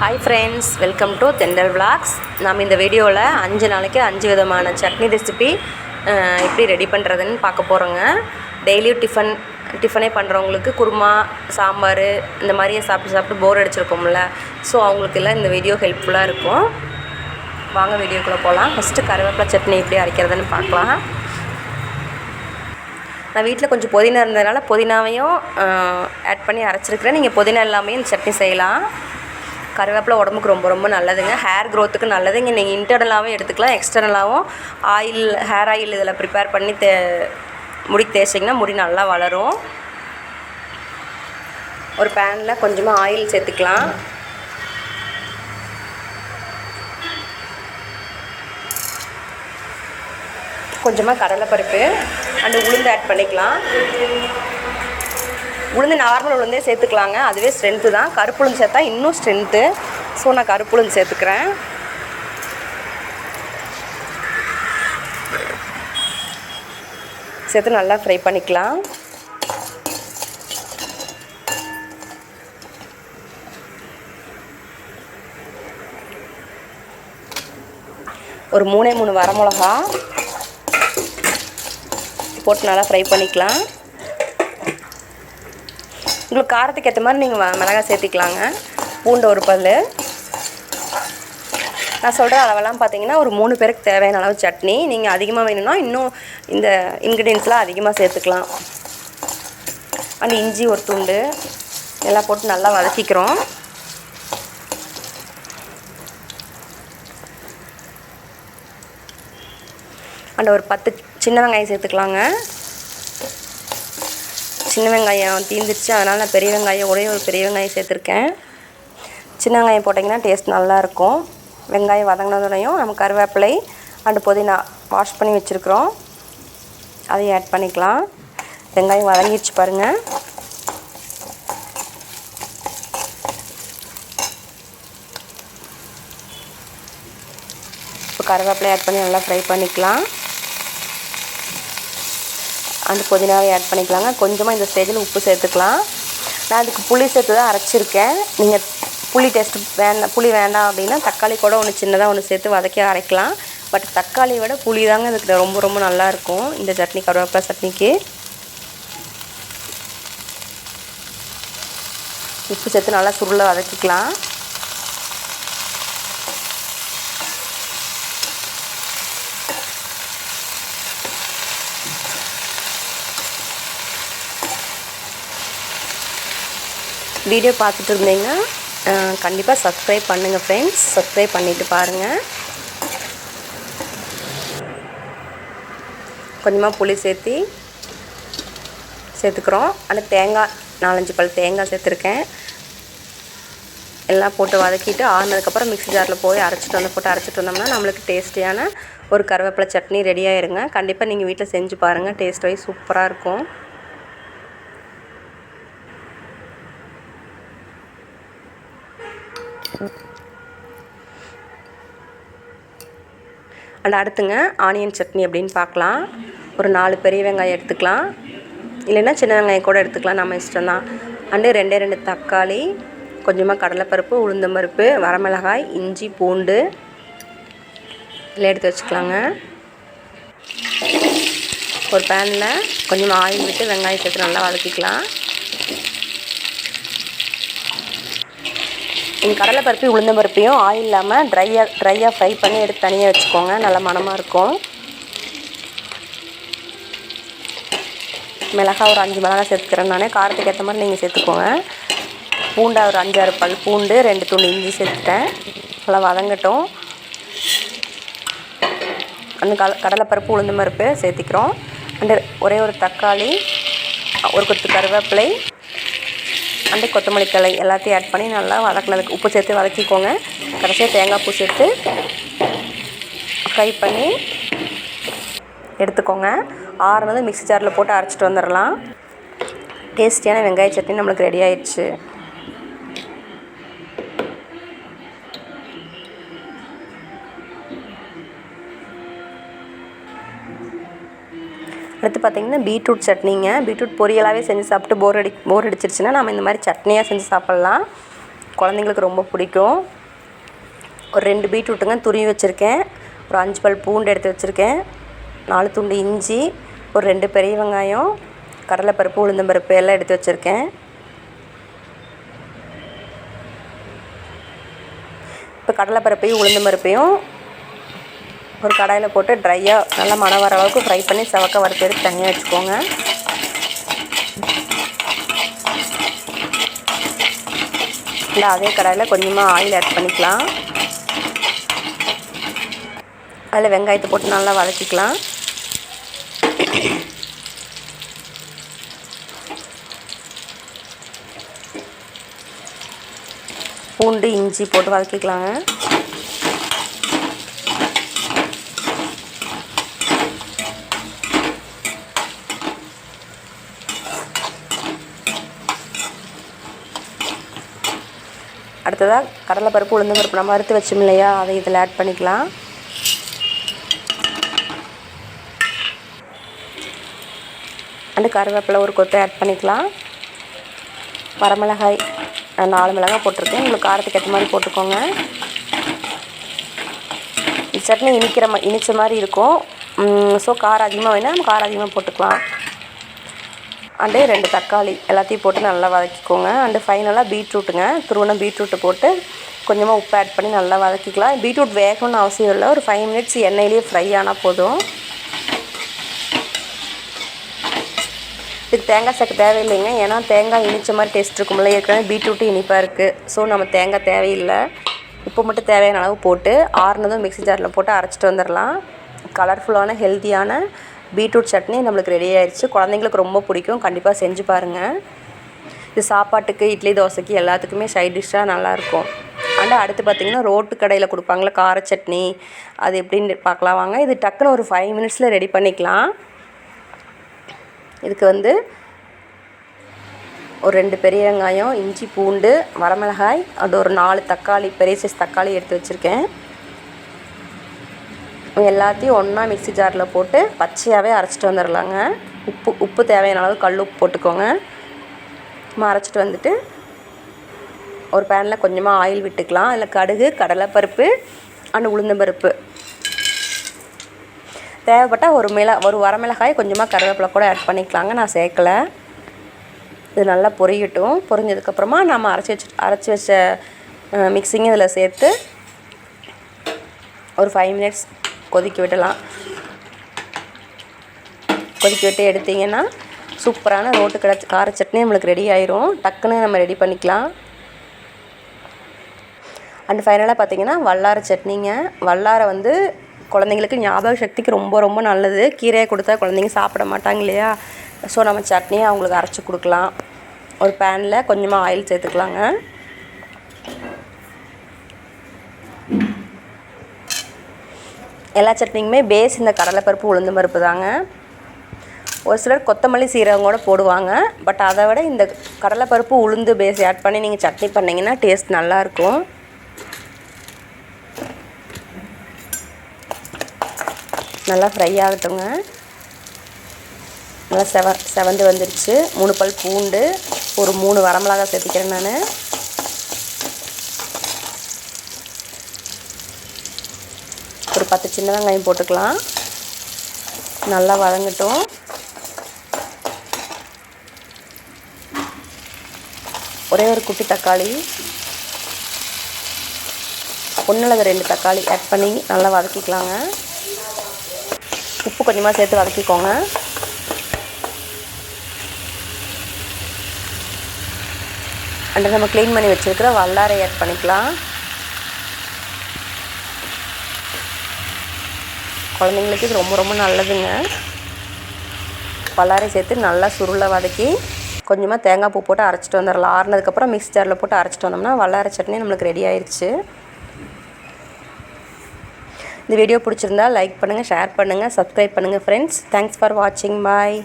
Hi friends welcome to dental vlogs நம்ம இந்த வீடியோவில் அஞ்சு நாளைக்கு அஞ்சு விதமான சட்னி ரெசிபி எப்படி ரெடி பண்ணுறதுன்னு பார்க்க போகிறோங்க டெய்லியும் டிஃபன் டிஃபனே பண்ணுறவங்களுக்கு குருமா சாம்பார் இந்த மாதிரியே சாப்பிட்டு சாப்பிட்டு போர் அடிச்சிருக்கோம்ல. ஸோ அவங்களுக்கெல்லாம் இந்த வீடியோ ஹெல்ப்ஃபுல்லாக இருக்கும். வாங்க வீடியோக்குள்ளே போகலாம் ஃபஸ்ட்டு கருவேப்பிலை சட்னி எப்படி அரைக்கிறதுன்னு பார்க்கலாம். நான் வீட்டில் கொஞ்சம் புதினா இருந்ததுனால புதினாவையும் ஆட் பண்ணி அரைச்சிருக்கிறேன். நீங்கள் புதினா எல்லாமே இந்த சட்னி செய்யலாம். கருவேப்பிலை உடம்புக்கு ரொம்ப ரொம்ப நல்லதுங்க. ஹேர் க்ரோத்துக்கு நல்லதுங்க. நீங்கள் இன்டர்னலாகவும் எடுத்துக்கலாம். எக்ஸ்டர்னலாகவும் ஆயில் ஹேர் ஆயில் இதில் ப்ரிப்பேர் பண்ணி தே முடி தேய்ச்சிங்கன்னா முடி நல்லா வளரும். ஒரு பேனில் கொஞ்சமாக ஆயில் சேர்த்துக்கலாம். கொஞ்சமாக கடலைப்பருப்பு அண்டு உளுந்து ஆட் பண்ணிக்கலாம். உளுந்து நார்மல் உளுந்தே சேர்த்துக்கலாங்க. அதுவே ஸ்ட்ரென்த்து தான். கருப்புளுந்து சேர்த்தா இன்னும் ஸ்ட்ரென்த்து ஸோ நான் கருப்புளுந்து சேர்த்துக்கிறேன். சேர்த்து நல்லா ஃப்ரை பண்ணிக்கலாம். ஒரு மூணே மூணு வரமிளகா போட்டு நல்லா ஃப்ரை பண்ணிக்கலாம். உங்களுக்கு காரத்துக்கு ஏற்ற மாதிரி நீங்கள் மிளகாய் சேர்த்திக்கலாங்க. பூண்டு ஒரு பல். நான் சொல்கிற அளவெல்லாம் பார்த்தீங்கன்னா ஒரு மூணு பேருக்கு தேவையான அளவு சட்னி. நீங்கள் அதிகமாக வேணும்னா இன்னும் இந்த இன்க்ரீடியன்ஸ்லாம் அதிகமாக சேர்த்துக்கலாம். அந்த இஞ்சி ஒரு துண்டு எல்லாம் போட்டு நல்லா வதக்கிக்கிறோம். அண்ட் ஒரு பத்து சின்ன வெங்காயம் சேர்த்துக்கலாங்க. சின்ன வெங்காயம் தீந்துருச்சு. அதனால் நான் பெரிய வெங்காயம் ஒரே ஒரு பெரிய வெங்காயம் சேர்த்துருக்கேன். சின்ன வெங்காயம் போட்டிங்கன்னா டேஸ்ட் நல்லாயிருக்கும். வெங்காயம் வதங்கினதுனையும் நம்ம கருவேப்பிலை அண்டு புதினா வாஷ் பண்ணி வச்சுருக்குறோம். அதையும் ஆட் பண்ணிக்கலாம். வெங்காயம் வதங்கிடுச்சு பாருங்கள் இப்போ கருவேப்பிலை ஆட் பண்ணி நல்லா ஃப்ரை பண்ணிக்கலாம். அந்த புதினாவை ஆட் பண்ணிக்கலாங்க. கொஞ்சமாக இந்த ஸ்டேஜில் உப்பு சேர்த்துக்கலாம். நான் அதுக்கு புளி சேர்த்து தான் அரைச்சிருக்கேன். நீங்கள் புளி டேஸ்ட்டு வேண்டாம் புளி வேண்டாம் அப்படின்னா தக்காளி கூட ஒன்று சின்னதாக ஒன்று சேர்த்து வதக்கி அரைக்கலாம். பட் தக்காளியை விட புளி தாங்க இதுக்கு ரொம்ப ரொம்ப நல்லாயிருக்கும் இந்த சட்னி கருவேப்பிலை சட்னிக்கு. உப்பு சேர்த்து நல்லா சுருளை வதக்கிக்கலாம். வீடியோ பார்த்துட்டு இருந்தீங்கன்னா கண்டிப்பாக சப்ஸ்கிரைப் பண்ணுங்கள் ஃப்ரெண்ட்ஸ் சப்ஸ்கிரைப் பண்ணிவிட்டு பாருங்கள் கொஞ்சமாக புளி சேர்த்தி சேர்த்துக்கிறோம். ஆனால் தேங்காய் நாலஞ்சு பல் தேங்காய் சேர்த்துருக்கேன். எல்லாம் போட்டு வதக்கிட்டு ஆறுனதுக்கப்புறம் மிக்ஸி ஜாரில் போய் அரைச்சிட்டு வந்து போட்டு அரைச்சிட்டு வந்தோம்னா நம்மளுக்கு டேஸ்டியான ஒரு கருவேப்பிலை சட்னி ரெடி ஆயிருங்க. கண்டிப்பாக நீங்கள் வீட்டில் செஞ்சு பாருங்கள் டேஸ்ட் வைஸ் சூப்பராக இருக்கும். அண்ட் அடுத்துங்க ஆனியன் சட்னி அப்படின்னு பார்க்கலாம். ஒரு நாலு பெரிய வெங்காயம் எடுத்துக்கலாம். இல்லைன்னா சின்ன வெங்காயம் கூட எடுத்துக்கலாம் நம்ம இஷ்டம்தான். அண்டு ரெண்டே ரெண்டு தக்காளி கொஞ்சமாக கடலைப்பருப்பு உளுந்தம்பருப்பு வரமிளகாய் இஞ்சி பூண்டு. இதில் எடுத்து வச்சுக்கலாங்க. ஒரு பேனில் கொஞ்சமாக ஆயில் விட்டு வெங்காயம் சேர்த்து நல்லா வதக்கிக்கலாம். இந்த கடலைப்பருப்பி உளுந்தம்பருப்பையும் ஆயில் இல்லாமல் ட்ரையாக ட்ரையாக ஃப்ரை பண்ணி எடுத்து தனியாக வச்சுக்கோங்க. நல்லா மணமாக இருக்கும். மிளகா ஒரு அஞ்சு மிளகா சேர்த்துக்கிறேன் நான். காரத்துக்கு ஏற்ற மாதிரி நீங்கள் சேர்த்துக்கோங்க. பூண்டா ஒரு அஞ்சாறு பல் பூண்டு ரெண்டு துண்டு இஞ்சி சேர்த்துட்டேன். நல்லா வதங்கட்டும். அந்த கல கடலைப்பருப்பு உளுந்தம்பருப்பு சேர்த்திக்கிறோம். அண்டு ஒரே ஒரு தக்காளி ஒரு கொத்து கருவேப்பிலை அந்த கொத்தமல்லி தழை எல்லாத்தையும் ஆட் பண்ணி நல்லா வதக்கினதுக்கு உப்பு சேர்த்து வதக்கிக்கோங்க. கடைசியாக தேங்காய் பூ சேர்த்து ஃப்ரை பண்ணி எடுத்துக்கோங்க. ஆறுனது மிக்சி ஜாரில் போட்டு அரைச்சிட்டு வந்துடலாம் டேஸ்டியான வெங்காய சட்னி நம்மளுக்கு ரெடி ஆயிடுச்சு. அடுத்து பார்த்திங்கன்னா பீட்ரூட் சட்னிங்க. பீட்ரூட் பொரியலாகவே செஞ்சு சாப்பிட்டு போர் அடி போர் அடிச்சிருச்சுன்னா நம்ம இந்த மாதிரி சட்னியாக செஞ்சு சாப்பிட்லாம். குழந்தைங்களுக்கு ரொம்ப பிடிக்கும். ஒரு ரெண்டு பீட்ரூட்டுங்க துருவி வச்சுருக்கேன். ஒரு அஞ்சு பல் பூண்டு எடுத்து வச்சுருக்கேன். நாலு துண்டு இஞ்சி ஒரு ரெண்டு பெரிய வெங்காயம் கடலைப்பருப்பு உளுந்தம்பருப்பு எல்லாம் எடுத்து வச்சுருக்கேன். இப்போ கடலைப்பருப்பையும் உளுந்தம்பருப்பையும் ஒரு கடாயில் போட்டு ட்ரையாக நல்லா மணம் வர அளவுக்கு ஃப்ரை பண்ணி செவக்க வறுத்து எடுத்து தனியாக வச்சுக்கோங்க. இல்லை அதே கடாயில் கொஞ்சமாக ஆயில் ஆட் பண்ணிக்கலாம். அதில் வெங்காயத்தை போட்டு நல்லா வதக்கிக்கலாம். பூண்டு இஞ்சி போட்டு வதக்கிக்கலாங்க. அடுத்ததாக கடலைப்பருப்பு உளுந்த பருப்பு நம்ம அறுத்து வச்சோம் இல்லையா? அதை இதில் ஆட் பண்ணிக்கலாம். அண்டு கருவேப்பிலை ஒரு கொத்து ஆட் பண்ணிக்கலாம். வரமிளகாய் நாலு மிளகாய் போட்டிருக்கேன். உங்களுக்கு காரத்துக்கு ஏற்ற மாதிரி போட்டுக்கோங்க. சட்னி இனிக்கிற மா இனிச்ச மாதிரி இருக்கும். ஸோ காரம் அதிகமாக வேணால் நம்ம காரம் அதிகமாக போட்டுக்கலாம். அண்டு ரெண்டு தக்காளி எல்லாத்தையும் போட்டு நல்லா வதக்கிக்கோங்க. அண்டு ஃபைனலாக பீட்ரூட்டுங்க. துருவன பீட்ரூட்டு போட்டு கொஞ்சமாக உப்பு ஆட் பண்ணி நல்லா வதக்கிக்கலாம். பீட்ரூட் வேகணும்னு அவசியம் இல்லை. ஒரு ஃபைவ் மினிட்ஸ் எண்ணெயிலேயே ஃப்ரை ஆனால் போதும். இதுக்கு தேங்காய் சேர்க்க தேவையில்லைங்க. ஏன்னா தேங்காய் இனிச்ச மாதிரி டேஸ்ட் இருக்கும்ல. ஏற்கனவே பீட்ரூட்டு இனிப்பாக இருக்குது ஸோ நம்ம தேங்காய் தேவையில்லை. இப்போ மட்டும் தேவையான அளவு போட்டு ஆறுனதும் மிக்சி ஜாரில் போட்டு அரைச்சிட்டு வந்துடலாம் கலர்ஃபுல்லான ஹெல்த்தியான பீட்ரூட் சட்னி நம்மளுக்கு ரெடி ஆயிடுச்சு குழந்தைங்களுக்கு ரொம்ப பிடிக்கும். கண்டிப்பாக செஞ்சு பாருங்கள் இது சாப்பாட்டுக்கு இட்லி தோசைக்கு எல்லாத்துக்குமே சைட் டிஷ்ஷாக நல்லாயிருக்கும் அண்ட் அடுத்து பார்த்திங்கன்னா ரோட்டு கடையில் கொடுப்பாங்களே கார சட்னி. அது எப்படின்னு பார்க்கலாம் வாங்க. இது டக்குன்னு ஒரு ஃபைவ் மினிட்ஸில் ரெடி பண்ணிக்கலாம். இதுக்கு வந்து ஒரு ரெண்டு பெரிய வெங்காயம் இஞ்சி பூண்டு வரமிளகாய் அது ஒரு நாலு தக்காளி பெரிய சைஸ் தக்காளி எடுத்து வச்சுருக்கேன். எல்லாத்தையும் ஒன்றா மிக்ஸி ஜாரில் போட்டு பச்சையாகவே அரைச்சிட்டு வந்துடலாங்க உப்பு உப்பு தேவையான அளவு கல் உப்பு போட்டுக்கோங்க. நம்ம அரைச்சிட்டு வந்துட்டு ஒரு பேனில் கொஞ்சமாக ஆயில் விட்டுக்கலாம். அதில் கடுகு கடலைப்பருப்பு அண்ட் உளுந்தம்பருப்பு தேவைப்பட்டால் ஒரு மிள ஒரு வரமிளகாய் கொஞ்சமாக கருவேப்பிலை கூட ஆட் பண்ணிக்கலாங்க. நான் சேர்க்கலை. இது நல்லா பொரியட்டும். பொரிஞ்சதுக்கப்புறமா நம்ம அரைச்சி வச்சு அரைச்சி வச்ச மிக்சிங் இதில் சேர்த்து ஒரு ஃபைவ் மினிட்ஸ் கொதிக்க விடலாம். கொதிக்க விட்டு எடுத்திங்கன்னா சூப்பரான ரோட்டு கடை கார சட்னி நம்மளுக்கு ரெடி ஆயிரும். டக்குன்னு நம்ம ரெடி பண்ணிக்கலாம். அண்ட் ஃபைனலாக பார்த்தீங்கன்னா வல்லார சட்னிங்க. வல்லாரை வந்து குழந்தைங்களுக்கு ஞாபக சக்திக்கு ரொம்ப ரொம்ப நல்லது. கீரையை கொடுத்தா குழந்தைங்க சாப்பிட மாட்டாங்க இல்லையா? ஸோ நம்ம சட்னியை அவங்களுக்கு அரைச்சி கொடுக்கலாம். ஒரு பேனில் கொஞ்சமாக ஆயில் சேர்த்துக்கலாங்க. எல்லா சட்னிக்குமே பேஸ் இந்த கடலைப்பருப்பு உளுந்து பருப்பு தாங்க. ஒரு சிலர் கொத்தமல்லி சீரகம் கூட போடுவாங்க. பட் அதை விட இந்த கடலைப்பருப்பு உளுந்து பேஸ் ஆட் பண்ணி நீங்கள் சட்னி பண்ணிங்கன்னா டேஸ்ட் நல்லாயிருக்கும். நல்லா ஃப்ரை ஆகட்டுங்க. நல்லா செவ செவந்து வந்துருச்சு. மூணு பல் பூண்டு ஒரு மூணு வரமிளகா சேர்த்துக்கிறேன் நான். ஒரு பத்து சின்ன வெங்காயம் போட்டுக்கலாம். நல்லா வதங்கட்டும். ஒரே ஒரு குட்டி தக்காளி. ஒன்று அல்லது ரெண்டு தக்காளி ஆட் பண்ணி நல்லா வதக்கிக்கலாங்க. உப்பு கொஞ்சமாக சேர்த்து வதக்கிக்கோங்க. அண்ட் நம்ம க்ளீன் பண்ணி வச்சுருக்கிற வல்லாரை ஆட் பண்ணிக்கலாம். குழந்தைங்களுக்கு இது ரொம்ப ரொம்ப நல்லதுங்க. பல்லாரையும் சேர்த்து நல்லா சுருளை வதக்கி கொஞ்சமாக தேங்காய் பூ போட்டு அரைச்சிட்டு வந்துடலாம். ஆறுனதுக்கப்புறம் மிக்ஸ் ஜாரில் போட்டு அரைச்சிட்டு வந்தோம்னா வல்லாரை சட்னி நம்மளுக்கு ரெடி ஆயிடுச்சு இந்த வீடியோ பிடிச்சிருந்தா லைக் பண்ணுங்கள் ஷேர் பண்ணுங்கள் சப்ஸ்கிரைப் பண்ணுங்கள் ஃப்ரெண்ட்ஸ் தேங்க்ஸ் ஃபார் வாட்சிங் பாய்